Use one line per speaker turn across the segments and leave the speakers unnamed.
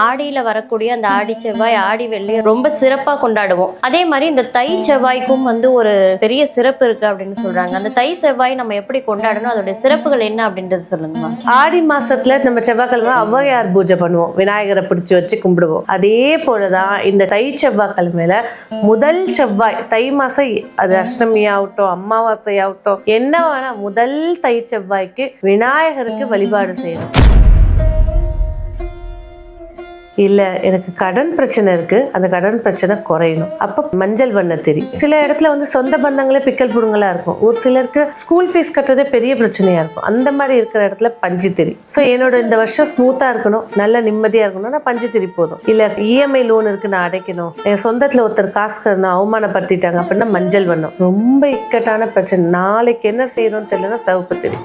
ஆடியில வரக்கூடிய அந்த ஆடி செவ்வாய் ஆடி வெள்ளி ரொம்ப சிறப்பா கொண்டாடுவோம். அதே மாதிரி இந்த தை செவ்வாய்க்கும் வந்து ஒரு பெரிய சிறப்பு இருக்கு அப்படின்னு சொல்றாங்க. அந்த தை செவ்வாய் நம்ம எப்படி கொண்டாடணும் அதோட சிறப்புகள் என்ன அப்படின்றது சொல்லுங்க
ஆடி மாசத்துல நம்ம செவ்வாய்க்கிழமை ஔவையார் பூஜை பண்ணுவோம். விநாயகரை பிடிச்சி வச்சு கும்பிடுவோம். அதே போலதான் இந்த தை செவ்வாய்க்கிழமையில முதல் செவ்வாய் தை மாசம் அது அஷ்டமி ஆகட்டும் அமாவாசை ஆகட்டும் என்ன வேணா முதல் தை செவ்வாய்க்கு விநாயகருக்கு வழிபாடு செய்யணும். இல்லை எனக்கு கடன் பிரச்சனை இருக்குது அந்த கடன் பிரச்சனை குறையணும். அப்போ மஞ்சள் வண்ண திரி. சில இடத்துல வந்து சொந்த பந்தங்களே பிக்கல் புடுங்களாக இருக்கும். ஒரு சிலருக்கு ஸ்கூல் ஃபீஸ் கட்டுறதே பெரிய பிரச்சனையாக இருக்கும். அந்த மாதிரி இருக்கிற இடத்துல பஞ்சு திரி. ஸோ என்னோட இந்த வருஷம் ஸ்மூத்தாக இருக்கணும். நல்ல நிம்மதியாக இருக்கணும்னா பஞ்சு திரி போதும். இல்லை இஎம்ஐ லோன் இருக்கு நான் அடைக்கணும். என் சொந்தத்தில் ஒருத்தர் காசு நான் அவமானப்படுத்திட்டாங்க அப்படின்னா மஞ்சள் வண்ணம். ரொம்ப இக்கட்டான பிரச்சனை. நாளைக்கு என்ன செய்யணும்னு தெரியலன்னா சிவப்பு திரி.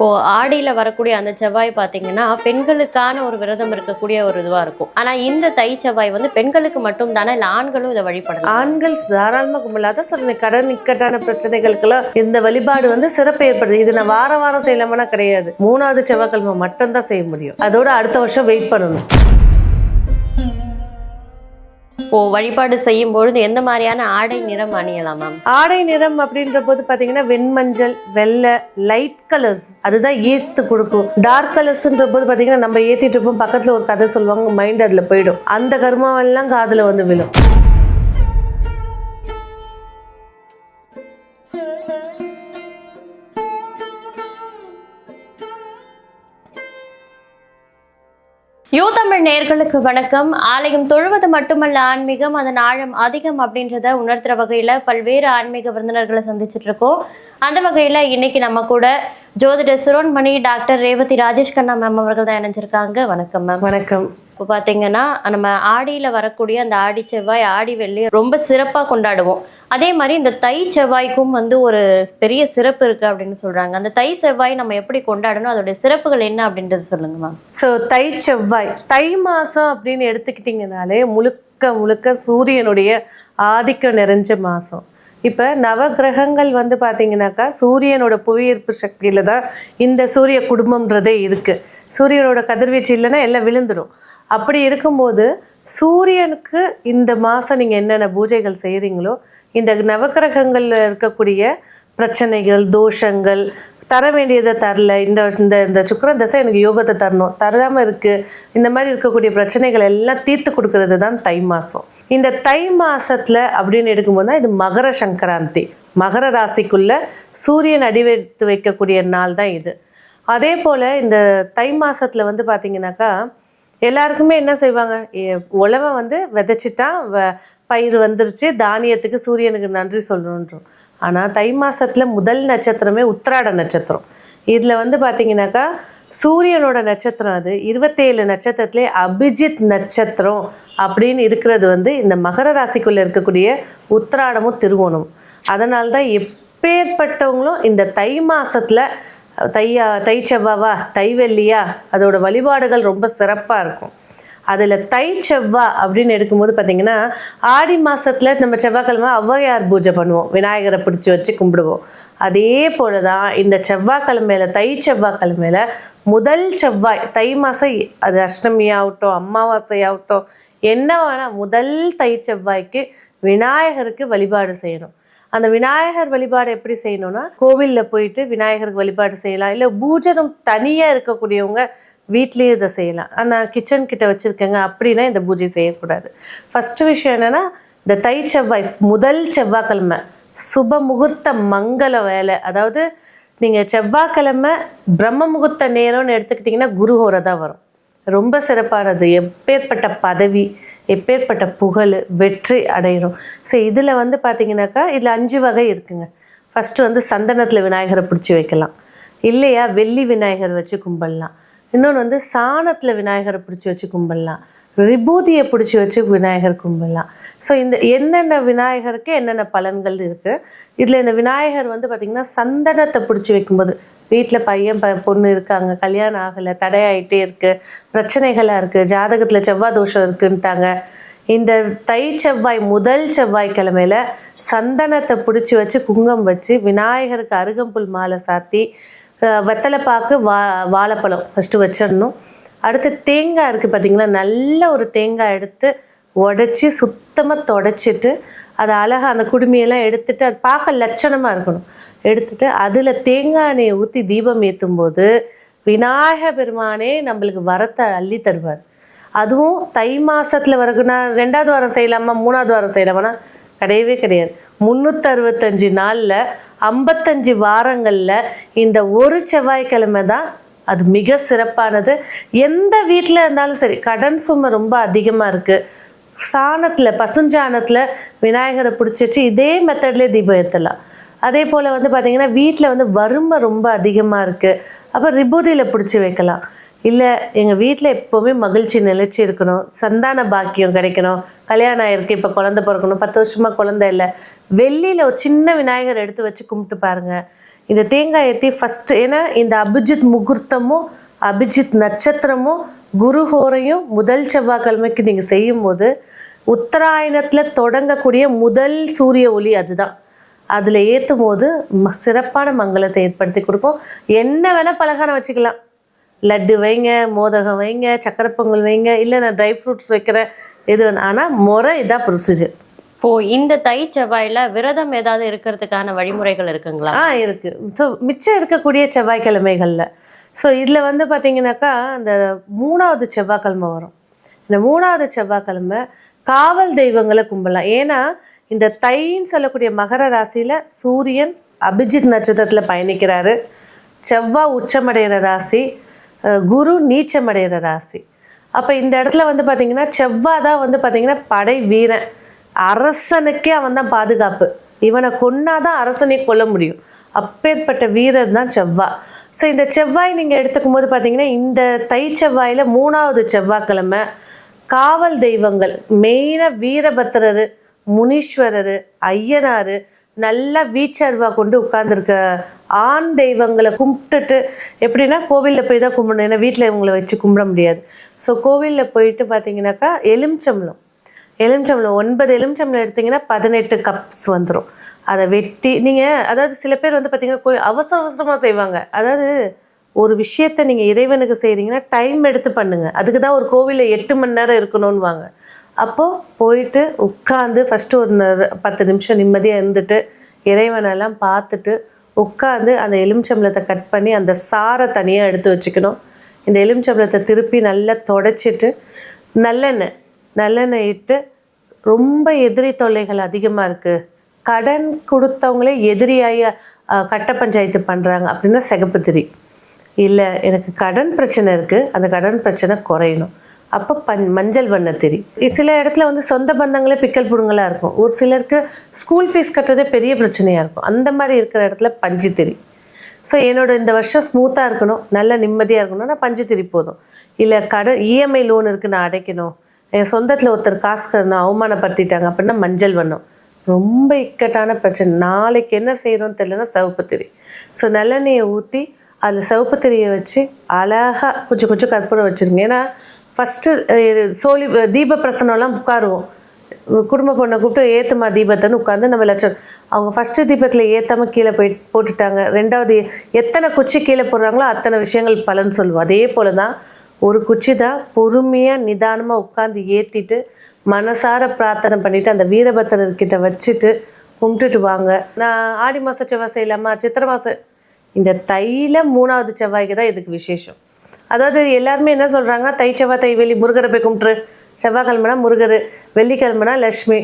இப்போ ஆடியில வரக்கூடிய அந்த செவ்வாய் பாத்தீங்கன்னா பெண்களுக்கான ஒரு விரதம் இருக்கக்கூடிய ஒரு இதுவா இருக்கும். ஆனா இந்த தை செவ்வாய் வந்து பெண்களுக்கு மட்டும் தானே இல்ல ஆண்களும் இதை வழிபடலாம்?
ஆண்கள் தாராளமாக கும்பலாத சில கடன் இக்கட்டான பிரச்சனைகளுக்கெல்லாம் இந்த வழிபாடு வந்து சிறப்பு ஏற்படுது. இது நான் வார வாரம் செய்யலாமனா கிடையாது. மூணாவது செவ்வாய்க்கிழமை மட்டும்தான் செய்ய முடியும். அதோட அடுத்த வருஷம் வெயிட் பண்ணணும்.
இப்போ வழிபாடு செய்யும் பொழுது எந்த மாதிரியான ஆடை நிறம் அணியலாம் மேம்
ஆடை நிறம் அப்படின்ற போது பாத்தீங்கன்னா வெண்மஞ்சள் வெள்ளை லைட் கலர்ஸ் அதுதான் ஈர்த்து கொடுக்கும். டார்க் கலர்ஸ்ன்ற போது பாத்தீங்கன்னா நம்ம ஏத்திட்டு இருப்போம். பக்கத்துல ஒரு கதை சொல்லுவாங்க மைண்ட் அதுல போயிடும். அந்த கருமாவெல்லாம் காதுல வந்து விழும்.
தமிழ் நேர்களுக்கு வணக்கம். ஆலயம் தொழுவது மட்டுமல்ல ஆன்மீகம் அதன் ஆழம் அதிகம் அப்படின்றத உணர்த்துற வகையில பல்வேறு ஆன்மீக விருந்தினர்களை சந்திச்சுட்டு இருக்கோம். அந்த வகையில இன்னைக்கு நம்ம கூட ஜோதிடர் சுரோன்மணி டாக்டர் ரேவதி ராஜேஷ் கண்ணா மேம் அவர்கள் தான் இணைஞ்சிருக்காங்க. வணக்கம் மேம்
வணக்கம்.
இப்போ பார்த்தீங்கன்னா நம்ம ஆடியில் வரக்கூடிய அந்த ஆடி செவ்வாய் ஆடி வெள்ளி ரொம்ப சிறப்பாக கொண்டாடுவோம். அதே மாதிரி இந்த தை செவ்வாய்க்கும் வந்து ஒரு பெரிய சிறப்பு இருக்கு அப்படின்னு சொல்றாங்க. அந்த தை செவ்வாய் நம்ம எப்படி கொண்டாடணும் அதோட சிறப்புகள் என்ன அப்படின்றது சொல்லுங்க மேம்.
ஸோ தை செவ்வாய் தை மாதம் அப்படின்னு எடுத்துக்கிட்டிங்கனாலே முழுக்க முழுக்க சூரியனுடைய ஆதிக்கம் நிறைஞ்ச மாதம் இப்போ நவகிரகங்கள் வந்து பார்த்தீங்கன்னாக்கா சூரியனோட புவியீர்ப்பு சக்தியில தான் இந்த சூரிய குடும்பம்ன்றதே இருக்குது சூரியனோட கதிர்வீச்சு இல்லைன்னா எல்லாம் விழுந்துடும். அப்படி இருக்கும்போது சூரியனுக்கு இந்த மாதம் நீங்கள் என்னென்ன பூஜைகள் செய்கிறீங்களோ இந்த நவகிரகங்களில் இருக்கக்கூடிய பிரச்சனைகள் தோஷங்கள் தர வேண்டியதை தரல இந்த இந்த இந்த சுக்கர தசை எனக்கு யோகத்தை தரணும் தராமல் இருக்குது இந்த மாதிரி இருக்கக்கூடிய பிரச்சனைகள் எல்லாம் தீர்த்து கொடுக்கறது தான் தை மாதம் இந்த தை மாதத்தில் அப்படின்னு எடுக்கும்போது தான் இது மகர சங்கராந்தி. மகர ராசிக்குள்ளே சூரியன் அடிவெடுத்து வைக்கக்கூடிய நாள் தான் இது. அதே போல் இந்த தை மாதத்தில் வந்து பார்த்தீங்கன்னாக்கா எல்லாருக்குமே என்ன செய்வாங்க? எ- உழவை வந்து விதைச்சிட்டான் வ- பயிர் வந்துருச்சு தானியத்துக்கு சூரியனுக்கு நன்றி சொல்லணுன்றோம். ஆனால் தை மாதத்தில் முதல் நட்சத்திரமே உத்திராட நட்சத்திரம். இதில் வந்து பார்த்தீங்கன்னாக்கா சூரியனோட நட்சத்திரம் அது இருபத்தேழு நட்சத்திரத்திலே அபிஜித் நட்சத்திரம் அப்படின்னு இருக்கிறது வந்து இந்த மகர ராசிக்குள்ளே இருக்கக்கூடிய உத்திராடமும் திருவோணம் அதனால தான் எப்பேற்பட்டவங்களும் இந்த தை மாதத்தில் தையா தை செவ்வாவா? தை வெள்ளியா? அதோட வழிபாடுகள் ரொம்ப சிறப்பாக இருக்கும். அதில் தை செவ்வா அப்படின்னு எடுக்கும்போது பார்த்தீங்கன்னா ஆடி மாதத்தில் நம்ம செவ்வாய்க்கிழமை ஔவையார் பூஜை பண்ணுவோம். விநாயகரை பிடிச்சி வச்சு கும்பிடுவோம். அதே போல தான் இந்த செவ்வாய்க்கிழமையில தை செவ்வாய்க்கிழமையில முதல் செவ்வாய் தை மாதம் அது அஷ்டமி ஆகட்டும் அமாவாசை ஆகட்டும் என்ன வேணால் முதல் தை செவ்வாய்க்கு விநாயகருக்கு வழிபாடு செய்யணும். அந்த விநாயகர் வழிபாடு எப்படி செய்யணும்னா கோவிலில் போயிட்டு விநாயகருக்கு வழிபாடு செய்யலாம். இல்லை பூஜனம் தனியாக இருக்கக்கூடியவங்க வீட்லேயே இதை செய்யலாம். ஆனால் கிச்சன் கிட்ட வச்சுருக்கேங்க அப்படின்னா இந்த பூஜை செய்யக்கூடாது. ஃபஸ்ட்டு விஷயம் என்னென்னா இந்த தை செவ்வாய் முதல் செவ்வாய்க்கிழமை சுப முகூர்த்த மங்கள வேலை. அதாவது நீங்கள் செவ்வாய்க்கிழமை பிரம்ம முகூர்த்த நேரம்னு எடுத்துக்கிட்டிங்கன்னா குருஹோரை தான் வரும். ரொம்ப சிறப்பானது. எப்பேற்பட்ட பதவி எப்பேற்பட்ட புகழ் வெற்றி அடையணும் ஸோ இதில் வந்து பார்த்தீங்கன்னாக்கா இதில் அஞ்சு வகை இருக்குங்க. ஃபஸ்ட்டு வந்து சந்தனத்தில் விநாயகரை பிடிச்சி வைக்கலாம். இல்லையா வெள்ளி விநாயகர் வச்சு கும்பிடலாம். இன்னொன்று வந்து சாணத்தில் விநாயகரை பிடிச்சி வச்சு கும்பிடலாம். விபூதியை பிடிச்சி வச்சு விநாயகர் கும்பிடலாம். ஸோ இந்த என்னென்ன விநாயகருக்கு என்னென்ன பலன்கள் இருக்குது இதில் இந்த விநாயகர் வந்து பார்த்திங்கன்னா சந்தனத்தை பிடிச்சி வைக்கும்போது வீட்டில் பையன் ப பொண்ணு இருக்காங்க கல்யாணம் ஆகலை தடையாயிட்டே இருக்குது பிரச்சனைகளாக இருக்குது ஜாதகத்தில் செவ்வாய் தோஷம் இருக்குன்ட்டாங்க. இந்த தை செவ்வாய் முதல் செவ்வாய்க்கிழமையில சந்தனத்தை பிடிச்சி வச்சு குங்கம் வச்சு விநாயகருக்கு அருகம்புல் மாலை சாத்தி வெத்தலைப்பாக்கு வா வாழைப்பழம் ஃபஸ்ட்டு வச்சிடணும். அடுத்து தேங்காய் இருக்குது பார்த்தீங்களா நல்ல ஒரு தேங்காய் எடுத்து உடச்சி சுத்தமாக தொடச்சிட்டு அதை அழகாக அந்த குடுமையெல்லாம் எடுத்துட்டு அது பார்க்க லட்சணமாக இருக்கணும். எடுத்துட்டு அதில் தேங்காய் எண்ணெயை ஊற்றி தீபம் ஏற்றும் போது விநாயக பெருமானே நம்மளுக்கு வரத்தை அள்ளி தருவார். அதுவும் தை மாதத்தில் வரக்குன்னா ரெண்டாவது வாரம் செய்யலாமா மூணாவது வாரம் செய்யலாமான்னா கிடையவே கிடையாது. முந்நூற்றறுபத்தஞ்சு நாளில் ஐம்பத்தஞ்சு வாரங்களில் இந்த ஒரு செவ்வாய்க்கிழமை தான் அது மிக சிறப்பானது. எந்த வீட்டில் இருந்தாலும் சரி கடன் சுமை ரொம்ப அதிகமாக இருக்குது சாணத்தில் பசுஞ்சாணத்தில் விநாயகரை பிடிச்சி வச்சு இதே மெத்தட்லேயே தீபம் ஏற்றலாம் அதே போல் வந்து பார்த்திங்கன்னா வீட்டில் வந்து வறுமை ரொம்ப அதிகமாக இருக்குது அப்போ ரிபூதியில் பிடிச்சி வைக்கலாம். இல்லை எங்கள் வீட்டில் எப்போவுமே மகிழ்ச்சி நிலைச்சி இருக்கணும். சந்தான பாக்கியம் கிடைக்கணும். கல்யாணம் ஆயிருக்கு இப்போ குழந்தை பிறக்கணும். பத்து வருஷமாக குழந்த இல்லை. வெள்ளியில் ஒரு சின்ன விநாயகர் எடுத்து வச்சு கும்பிட்டு பாருங்கள் இந்த தேங்காய் ஏற்றி ஃபஸ்ட்டு ஏன்னா இந்த அபிஜித் முகூர்த்தமும் அபிஜித் நட்சத்திரமும் குரு ஹோரையும் முதல் செவ்வாய்க்கிழமைக்கு நீங்கள் செய்யும்போது உத்தராயணத்தில் தொடங்கக்கூடிய முதல் சூரிய ஒளி அதுதான். அதில் ஏற்றும் போது ம சிறப்பான மங்களத்தை ஏற்படுத்தி கொடுக்கும். என்ன வேணால் பலகாரம் வச்சுக்கலாம். லட்டு வைங்க மோதகம் வைங்க சக்கரை பொங்கல் வைங்க இல்லை நான் ட்ரை ஃப்ரூட்ஸ் வைக்கிறேன். எது ஆனால் முறை இதான் ப்ரொசீஜர்
இப்போ இந்த தை செவ்வாயில விரதம் ஏதாவது இருக்கிறதுக்கான வழிமுறைகள் இருக்குங்களா?
ஆ இருக்கு. ஸோ மிச்சம் இருக்கக்கூடிய செவ்வாய்க்கிழமைகளில். ஸோ இதில் வந்து பார்த்தீங்கன்னாக்கா அந்த மூணாவது செவ்வாய்க்கிழமை வரும். இந்த மூணாவது செவ்வாய்க்கிழமை காவல் தெய்வங்களை கும்பிடலாம் ஏன்னா இந்த தைன்னு சொல்லக்கூடிய மகர ராசியில் சூரியன் அபிஜித் நட்சத்திரத்தில் பயணிக்கிறாரு. செவ்வாய் உச்சமடைகிற ராசி குரு நீச்சமடைகிற ராசி. அப்போ இந்த இடத்துல வந்து பார்த்தீங்கன்னா செவ்வாய் தான் வந்து பார்த்தீங்கன்னா படை வீரன். அரசனுக்கே அவன் தான் பாதுகாப்பு. இவனை கொன்னாதான் அரசனை கொல்ல முடியும். அப்பேற்பட்ட வீரர் தான் செவ்வாய் ஸோ இந்த செவ்வாய் நீங்கள் எடுத்துக்கும் போது பார்த்தீங்கன்னா இந்த தை செவ்வாயில் மூணாவது செவ்வாய்க்கிழமை காவல் தெய்வங்கள் மெயினாக வீரபத்திரர் முனீஸ்வரர் ஐயனார் நல்லா வீச்சர்வா கொண்டு உட்கார்ந்துருக்க ஆண் தெய்வங்களை கும்பிட்டுட்டு எப்படின்னா கோவிலில் போய் தான் கும்பிடணும். ஏன்னா வீட்டில் இவங்களை வச்சு கும்பிட முடியாது. ஸோ கோவிலில் போயிட்டு பார்த்தீங்கன்னாக்கா எலுமிச்சம்பழம். எலுமிச்சம்பழம் ஒன்பது எலுமிச்சம்பழம் எடுத்தீங்கன்னா பதினெட்டு கப்ஸ் வந்துடும் அதை வெட்டி நீங்கள் அதாவது சில பேர் வந்து பார்த்தீங்கன்னா அவசர அவசரமாக செய்வாங்க. அதாவது ஒரு விஷயத்தை நீங்கள் இறைவனுக்கு செய்கிறீங்கன்னா டைம் எடுத்து பண்ணுங்கள் அதுக்கு தான் ஒரு கோவிலில் எட்டு மணி நேரம் இருக்கணும்னுவாங்க. அப்போது போயிட்டு உட்காந்து ஃபஸ்ட்டு ஒரு பத்து நிமிஷம் நிம்மதியாக இருந்துட்டு இறைவனெல்லாம் பார்த்துட்டு உட்காந்து அந்த எலுமிச்சம்பழத்தை கட் பண்ணி அந்த சாரை தனியாக எடுத்து வச்சுக்கணும். இந்த எலுமிச்சம்பளத்தை திருப்பி நல்லா தொடச்சிட்டு நல்லெண்ணெய் நல்லெண்ணெய் இட்டு ரொம்ப எதிரி தொல்லைகள் அதிகமாக இருக்குது கடன் கொடுத்தவங்களே எதிரியாகி கட்ட பஞ்சாயத்து பண்ணுறாங்க அப்படின்னா சிகப்பு திரி. இல்லை எனக்கு கடன் பிரச்சனை இருக்குது அந்த கடன் பிரச்சனை குறையணும். அப்போ பன் மஞ்சள் வண்ண திரி. சில இடத்துல வந்து சொந்த பந்தங்களே பிக்கல் புடுங்கலாக இருக்கும். ஒரு சிலருக்கு ஸ்கூல் ஃபீஸ் கட்டுறதே பெரிய பிரச்சனையாக இருக்கும். அந்த மாதிரி இருக்கிற இடத்துல பஞ்சு திரி. ஸோ என்னோட இந்த வருஷம் ஸ்மூத்தாக இருக்கணும். நல்ல நிம்மதியாக இருக்கணும்னா பஞ்சு திரி போதும். இல்லை கடன் இஎம்ஐ லோன் இருக்குது நான் அடைக்கணும். என் சொந்தத்தில் ஒருத்தர் காசு நான் அவமானப்படுத்திட்டாங்க அப்படின்னா மஞ்சள் வண்ணம். ரொம்ப இக்கட்டான பிரச்சனை. நாளைக்கு என்ன செய்கிறோன்னு தெரியலன்னா சிவப்பு திரி. ஸோ நல்லெண்ணெயை ஊற்றி அதில் சிவப்பு திரியை வச்சு அழகாக கொஞ்சம் கொஞ்சம் கற்பூரம் வச்சுருங்க. ஏன்னா ஃபஸ்ட்டு சோழி தீப பிரசனம்லாம் உட்காருவோம். குடும்ப பொண்ணை கூப்பிட்டு ஏற்றுமா தீபத்தைன்னு உட்காந்து நம்ம லட்சம் அவங்க ஃபஸ்ட்டு தீபத்தில் ஏற்றாம கீழே போய் போட்டுட்டாங்க. ரெண்டாவது எத்தனை குச்சி கீழே போடுறாங்களோ அத்தனை விஷயங்கள் பலன்னு சொல்லுவோம். அதே போல தான் ஒரு குச்சி தான் பொறுமையாக நிதானமாக உட்காந்து ஏற்றிட்டு மனசார பிரார்த்தனை பண்ணிவிட்டு அந்த வீரபத்திரர்கிட்ட வச்சுட்டு கும்பிட்டுட்டு வாங்க. நான் ஆடி மாத செவ்வாய் செய்யலாமா? சித்திரை மாதம் இந்த தையில மூணாவது செவ்வாய்க்கு தான் இதுக்கு விசேஷம். அதாவது எல்லாருமே என்ன சொல்கிறாங்க தை செவ்வாய் தை வெள்ளி முருகரை போய் கும்பிட்ரு செவ்வாய்க்கிழமைனா முருகர் வெள்ளிக்கிழமைனா லக்ஷ்மி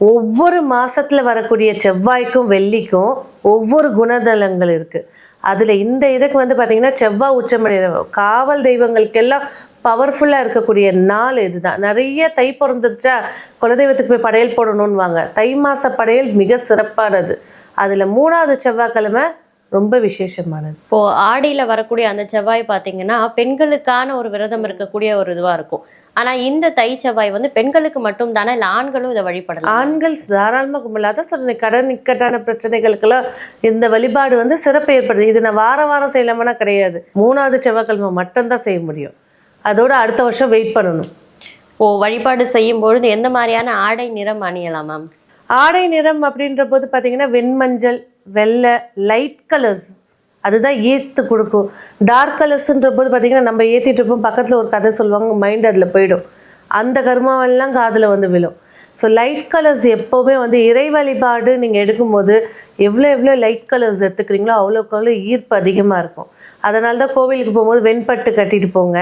ஒவ்வொரு மாதத்தில் வரக்கூடிய செவ்வாய்க்கும் வெள்ளிக்கும் ஒவ்வொரு குணநலங்கள் இருக்குது அதில் இந்த இதுக்கு வந்து பார்த்திங்கன்னா செவ்வாய் உச்சமடைய காவல் தெய்வங்களுக்கெல்லாம் பவர்ஃபுல்லாக இருக்கக்கூடிய நாள் இதுதான். நிறைய தை பிறந்துருச்சா? குலதெய்வத்துக்கு போய் படையல் போடணும்னு வாங்க தை மாத படையல் மிக சிறப்பானது. அதில் மூணாவது செவ்வாய்க்கிழமை ரொம்ப விசேஷமானது.
இப்போ ஆடியில வரக்கூடிய அந்த செவ்வாய் பாத்தீங்கன்னா பெண்களுக்கான ஒரு விரதம் இருக்கக்கூடிய ஒரு இதுவா இருக்கும். ஆனா இந்த தை செவ்வாய் வந்து பெண்களுக்கு மட்டும் தானே இல்ல ஆண்களும் இதை வழிபடலாம்?
ஆண்கள் தாராளமாக கும்பல அதான் சொல்றேன் கடன் இக்கட்டான பிரச்சனைகளுக்கெல்லாம் இந்த வழிபாடு வந்து சிறப்பு ஏற்படுது. இது நான் வார வாரம் செய்யலாமனா கிடையாது. மூணாவது செவ்வாய்க்கிழமை மட்டும்தான் செய்ய முடியும். அதோட அடுத்த வருஷம் வெயிட் பண்ணணும்.
ஓ வழிபாடு செய்யும் பொழுது எந்த மாதிரியான ஆடை நிறம் அணியலாம் மேம்
ஆடை நிறம் அப்படின்ற போது பார்த்தீங்கன்னா வெண்மஞ்சள் வெள்ளை லைட் கலர்ஸ் அதுதான் ஏற்று கொடுக்கும். டார்க் கலர்ஸ்ன்ற போது பார்த்தீங்கன்னா நம்ம ஏற்றிட்டு இருப்போம் பக்கத்தில் ஒரு கதை சொல்லுவாங்க மைண்ட் அதில் போயிடும். அந்த கருமாவெல்லாம் காதில் வந்து விழும். ஸோ லைட் கலர்ஸ் எப்போவுமே வந்து இறை வழிபாடு நீங்கள் எடுக்கும்போது எவ்வளோ எவ்வளோ லைட் கலர்ஸ் எடுத்துக்கிறீங்களோ அவ்வளோக்கு அவ்வளோ ஈர்ப்பு அதிகமாக இருக்கும். அதனால தான் கோவிலுக்கு போகும்போது வெண்பட்டு கட்டிட்டு போங்க.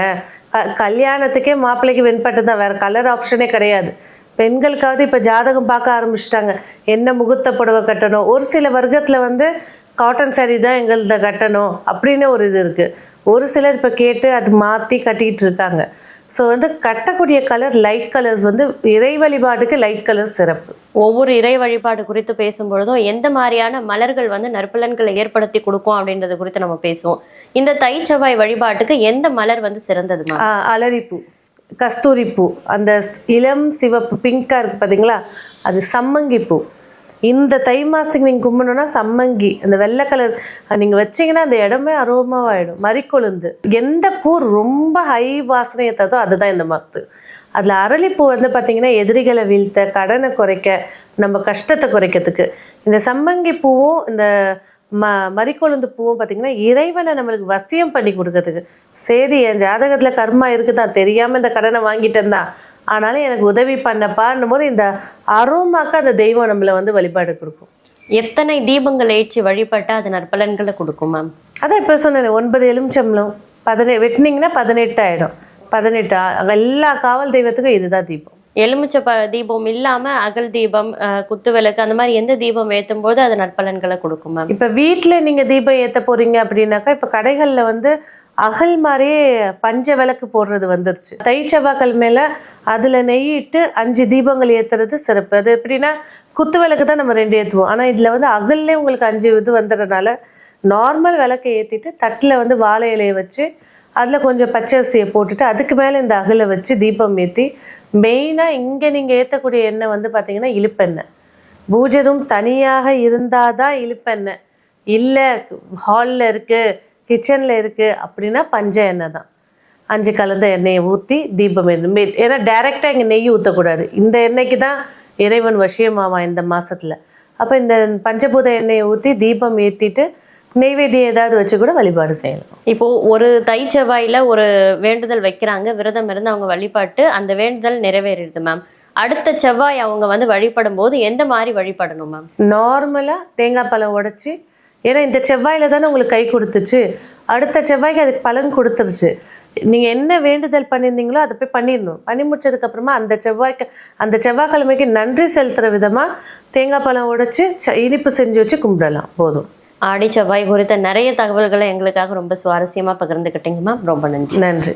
க கல்யாணத்துக்கே மாப்பிள்ளைக்கு வெண்பட்டு தான் வேறு கலர் ஆப்ஷனே கிடையாது. பெண்களுக்காவது இப்போ ஜாதகம் பார்க்க ஆரம்பிச்சிட்டாங்க. என்ன முகூர்த்த புடவை கட்டணும்? ஒரு சில வர்க்கத்தில் வந்து காட்டன் saree தான் எங்கள்கிட்ட கட்டணும் அப்படின்னு ஒரு இது இருக்குது ஒரு சிலர் இப்போ கேட்டு அது மாற்றி கட்டிக்கிட்டு இருக்காங்க. ஸோ வந்து கட்டக்கூடிய கலர் லைட் கலர்ஸ் வந்து இறை வழிபாட்டுக்கு லைட் கலர்ஸ் சிறப்பு.
ஒவ்வொரு இறை வழிபாடு குறித்து பேசும்பொழுதும் எந்த மாதிரியான மலர்கள் வந்து நற்பலன்களை ஏற்படுத்தி கொடுக்கும் அப்படின்றது குறித்து நம்ம பேசுவோம். இந்த தை செவ்வாய் வழிபாட்டுக்கு எந்த மலர் வந்து சிறந்தது
அலரிப்பூ கஸ்தூரிப்பூ அந்த ஸ்- இளம் சிவப்பு பிங்காக இருக்குது பார்த்தீங்களா அது சம்மங்கி பூ இந்த தை மாதத்துக்கு நீங்கள் கும்பிடணும்னா சம்மங்கி அந்த வெள்ளை கலர் நீங்கள் வச்சிங்கன்னா அந்த இடமே அரோமாவாயிடும் மறிக்கொழுந்து. எந்த பூ ரொம்ப ஹை வாசனையை தருதோ அதுதான் இந்த மாதத்துக்கு அதில் அரளிப்பூ வந்து பார்த்தீங்கன்னா எதிரிகளை வீழ்த்த கடனை குறைக்க நம்ம கஷ்டத்தை குறைக்கிறதுக்கு. இந்த சம்மங்கி பூவும் இந்த ம மறிக்கொழுந்து பூவும் பார்த்தீங்கன்னா இறைவனை நம்மளுக்கு வசியம் பண்ணி கொடுக்கறதுக்கு. சரி என் ஜாதகத்தில் கர்மா இருக்குதான் தெரியாமல் இந்த கடனை வாங்கிட்டேன் தான் ஆனாலும் எனக்கு உதவி பண்ணப்பான்னும் போது இந்த அருமாக்க அந்த தெய்வம் நம்மளை வந்து வழிபாடு கொடுக்கும்.
எத்தனை தீபங்கள் ஏற்றி வழிபட்டா அது நற்பலன்களை கொடுக்கும் மேம்
அதான் இப்போ சொன்னேன் ஒன்பது எலுமிச்சம்பளம் பதினெ வெட்டினீங்கன்னா பதினெட்டு ஆகிடும் பதினெட்டு எல்லா காவல் தெய்வத்துக்கும் இதுதான் தீபம்.
எலுமிச்சை ப தீபம் இல்லாம அகல் தீபம் அஹ், குத்து விளக்கு அந்த மாதிரி எந்த தீபம் ஏத்தும் போது அது நற்பலன்களை கொடுக்கும் மேம்
இப்போ வீட்டில் நீங்கள் தீபம் ஏற்ற போறீங்க அப்படின்னாக்கா இப்போ கடைகளில் வந்து அகல் மாதிரியே பஞ்ச விளக்கு போடுறது வந்துருச்சு. தை செவ்வாய்க்கள் மேலே அதில் நெய்யிட்டு அஞ்சு தீபங்கள் ஏற்றுறது சிறப்பு. அது எப்படின்னா குத்து விளக்கு தான் நம்ம ரெண்டு ஏற்றுவோம் ஆனால் இதில் வந்து அகல்லே உங்களுக்கு அஞ்சு இது வந்துடுறதுனால நார்மல் விளக்கை ஏற்றிட்டு தட்டில் வந்து வாழை இலையை வச்சு அதில் கொஞ்சம் பச்சரிசியை போட்டுட்டு அதுக்கு மேலே இந்த அகலை வச்சு தீபம் ஏற்றி மெயினாக இங்கே நீங்கள் ஏற்றக்கூடிய எண்ணெய் வந்து பார்த்திங்கன்னா இழுப்பெண்ணெய். பூஜை ரூம் தனியாக இருந்தால் தான் இழுப்பெண்ணெய். இல்லை ஹாலில் இருக்குது கிச்சனில் இருக்குது அப்படின்னா பஞ்ச எண்ணெய் தான். அஞ்சு கலந்த எண்ணெயை ஊற்றி தீபம் ஏறு- மே ஏன்னா டைரெக்டாக இங்கே நெய் ஊற்றக்கூடாது இந்த எண்ணெய்க்கு தான் இறைவன் வசியமாவான் இந்த மாதத்தில் அப்போ இந்த பஞ்சபூத எண்ணெயை ஊற்றி தீபம் ஏற்றிட்டு நெய்வேத்தியம் ஏதாவது வச்சு கூட வழிபாடு செய்யலாம்
இப்போ ஒரு தை செவ்வாயில ஒரு வேண்டுதல் வைக்கிறாங்க விரதம் இருந்து அவங்க வழிபாட்டு அந்த வேண்டுதல் நிறைவேறிடுது மேம் அடுத்த செவ்வாய் அவங்க வந்து வழிபடும் போது எந்த மாதிரி வழிபடணும் மேம்
நார்மலாக தேங்காய் பழம் உடைச்சி ஏன்னா இந்த செவ்வாயில் தானே உங்களுக்கு கை கொடுத்துச்சு. அடுத்த செவ்வாய்க்கு அதுக்கு பலன் கொடுத்துருச்சு. நீங்கள் என்ன வேண்டுதல் பண்ணியிருந்தீங்களோ அதை போய் பண்ணிடணும். பண்ணி முடிச்சதுக்கப்புறமா அந்த செவ்வாய்க்கு அந்த செவ்வாய்க்கிழமைக்கு நன்றி செலுத்துகிற விதமாக தேங்காய் பழம் உடைச்சி இனிப்பு செஞ்சு வச்சு கும்பிடலாம். போதும்.
ஆடி செவ்வாய் குறித்த நிறைய தகவல்களை எங்களுக்காக ரொம்ப சுவாரஸ்யமா பகிர்ந்துக்கிட்டீங்கம்மா ரொம்ப நன்றி.
நன்றி.